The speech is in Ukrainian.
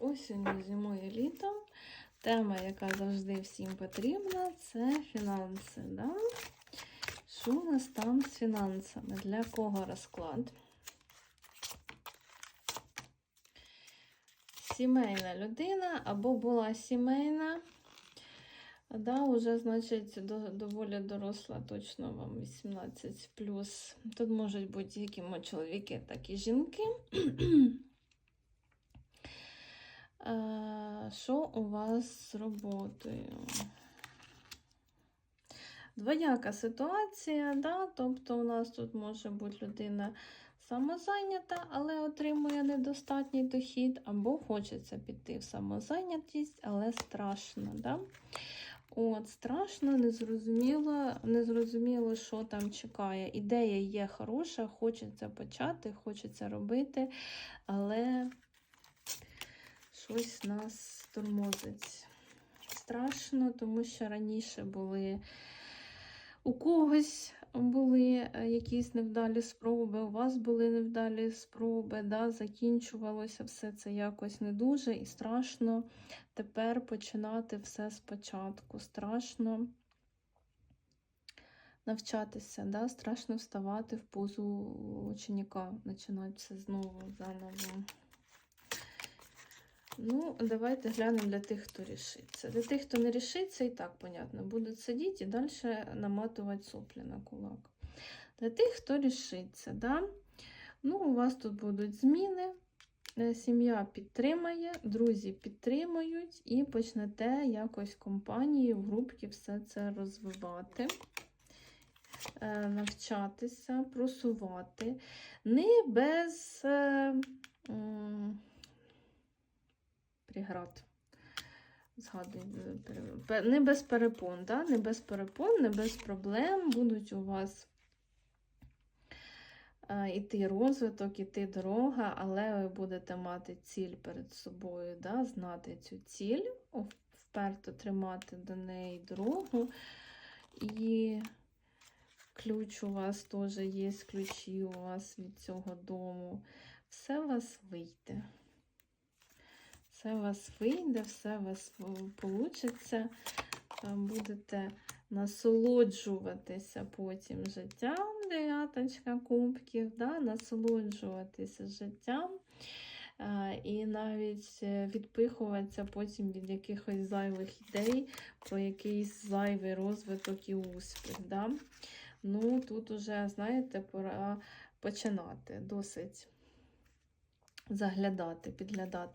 осінню, зимою, літом. Тема, яка завжди всім потрібна, це фінанси. Да? Що у нас там з фінансами? Для кого розклад? Сімейна людина або була сімейна. Да, уже, значить, до, доволі доросла, точно вам 18 Тут можуть бути як і чоловіки, так і жінки. Е, Що у вас з роботою? Двояка ситуація, да? тобто у нас тут може бути людина самозайнята, але отримує недостатній дохід, або хочеться піти в самозайнятість, але страшно. Да? От, страшно, незрозуміло, незрозуміло, що там чекає. Ідея є хороша, хочеться почати, хочеться робити, але щось нас тормозить. Страшно, тому що раніше були у когось були е, якісь невдалі спроби, у вас були невдалі спроби, да, закінчувалося все це якось не дуже і страшно тепер починати все спочатку. Страшно навчатися, да, страшно вставати в позу ученика, починати все знову заново. Ну, давайте глянемо для тих, хто рішиться. Для тих, хто не рішиться, і так, понятно, будуть сидіти і далі наматувати соплі на кулак. Для тих, хто рішиться, да? ну, у вас тут будуть зміни, е, сім'я підтримає, друзі підтримують, і почнете якось компанії, в групці все це розвивати. е, Навчатися, просувати, не без е, преград. Згадую, не без перепон, да? не без перепон, не без проблем будуть у вас е, іти розвиток, іти дорога, але ви будете мати ціль перед собою, да? знати цю ціль, вперто тримати до неї дорогу. І ключ у вас теж є, ключі у вас від цього дому. Все у вас вийде. Все у вас вийде, все у вас вийде. Будете насолоджуватися потім життям, дев'яточка кубків, да? насолоджуватися життям. І навіть е, відпихуватися потім від якихось зайвих ідей про якийсь зайвий розвиток і успіх. Да? Ну, тут уже, знаєте, пора починати досить заглядати, підглядати.